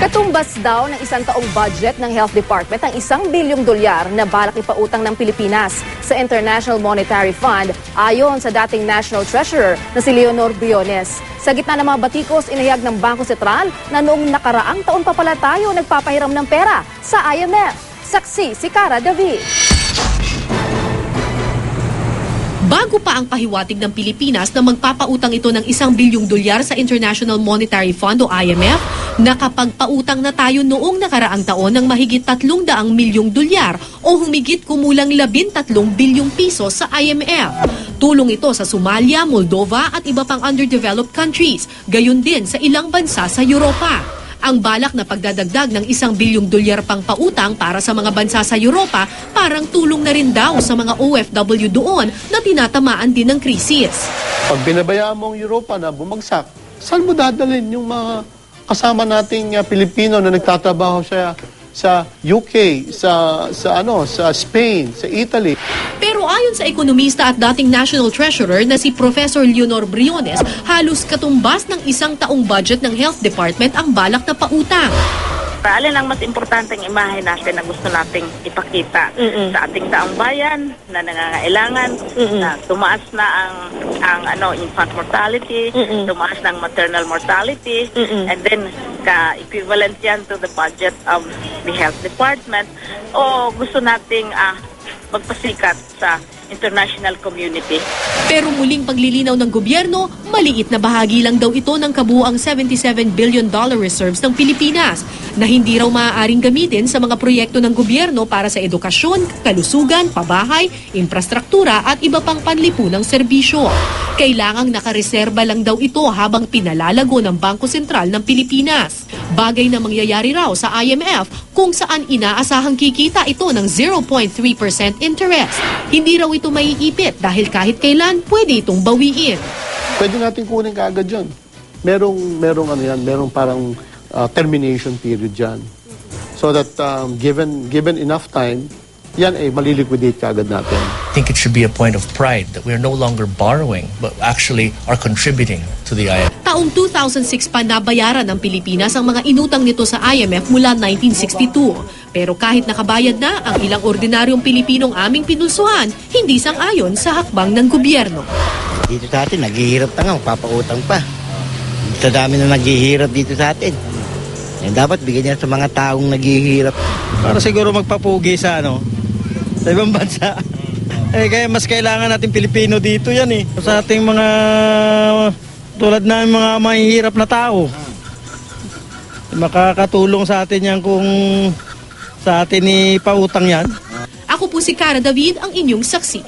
Katumbas daw ng isang taong budget ng Health Department ang isang bilyong dolyar na balak ipautang ng Pilipinas sa International Monetary Fund ayon sa dating National Treasurer na si Leonor Briones. Sa gitna ng mga batikos, inihayag ng Bangko Sentral na noong nakaraang taon pa pala tayo nagpapahiram ng pera sa IMF. Saksi si Cara David. Bago pa ang pahiwatig ng Pilipinas na magpapautang ito ng isang bilyong dolyar sa International Monetary Fund o IMF, nakapagpautang na tayo noong nakaraang taon ng mahigit 300 milyong dolyar o humigit kumulang 13 bilyong piso sa IMF. Tulong ito sa Somalia, Moldova at iba pang underdeveloped countries, gayon din sa ilang bansa sa Europa. Ang balak na pagdadagdag ng isang bilyong dolyar pang pautang para sa mga bansa sa Europa parang tulong na rin daw sa mga OFW doon na tinatamaan din ng krisis. Pag binabayaan mo ang Europa na bumagsak, saan mo dadalhin yung mga kasama nating uh, Pilipino na nagtatrabaho sa sa UK, sa sa ano, sa Spain, sa Italy? Pero ayon sa ekonomista at dating National Treasurer na si Professor Leonor Briones, halos katumbas ng isang taong budget ng Health Department ang balak na pautang. Alin ang mas importanteng imahe natin na gusto nating ipakita sa ating taong bayan na nangangailangan na tumaas na ang ang ano infant mortality, tumaas na ang maternal mortality and then ka equivalent yan to the budget of the health department. O gusto nating ah, magpasikat sa international community. Pero muling paglilinaw ng gobyerno, maliit na bahagi lang daw ito ng kabuuang 77 billion dollar reserves ng Pilipinas na hindi raw maaaring gamitin sa mga proyekto ng gobyerno para sa edukasyon, kalusugan, pabahay, infrastruktura at iba pang panlipunang serbisyo. Kailangang nakareserba lang daw ito habang pinalalago ng Bangko Sentral ng Pilipinas. Bagay na mangyayari raw sa IMF kung saan inaasahang kikita ito ng 0.3% interest. Hindi raw ito maiipit dahil kahit kailan pwede itong bawiin. Pwede natin kunin kaagad yun. Merong, merong ano yan, merong parang uh, termination period dyan. So that um, given, given enough time, yan eh, maliliquidate kaagad natin. I think it should be a point of pride that we are no longer borrowing, but actually are contributing to the IMF. Taong 2006 pa nabayaran ng Pilipinas ang mga inutang nito sa IMF mula 1962. Pero kahit nakabayad na ang ilang ordinaryong Pilipinong aming pinulsuhan, hindi sang-ayon sa hakbang ng gobyerno. Dito sa atin, naghihirap na nga, papautang pa. Sa dami na naghihirap dito sa atin. Eh, dapat bigyan niya sa mga taong naghihirap. Para siguro magpapugi sa ano, sa ibang bansa. Eh, kaya mas kailangan natin Pilipino dito yan eh. Sa ating mga tulad na mga mahihirap na tao. Makakatulong sa atin yan kung sa atin ni pautang yan. Ako po si Cara David, ang inyong saksi.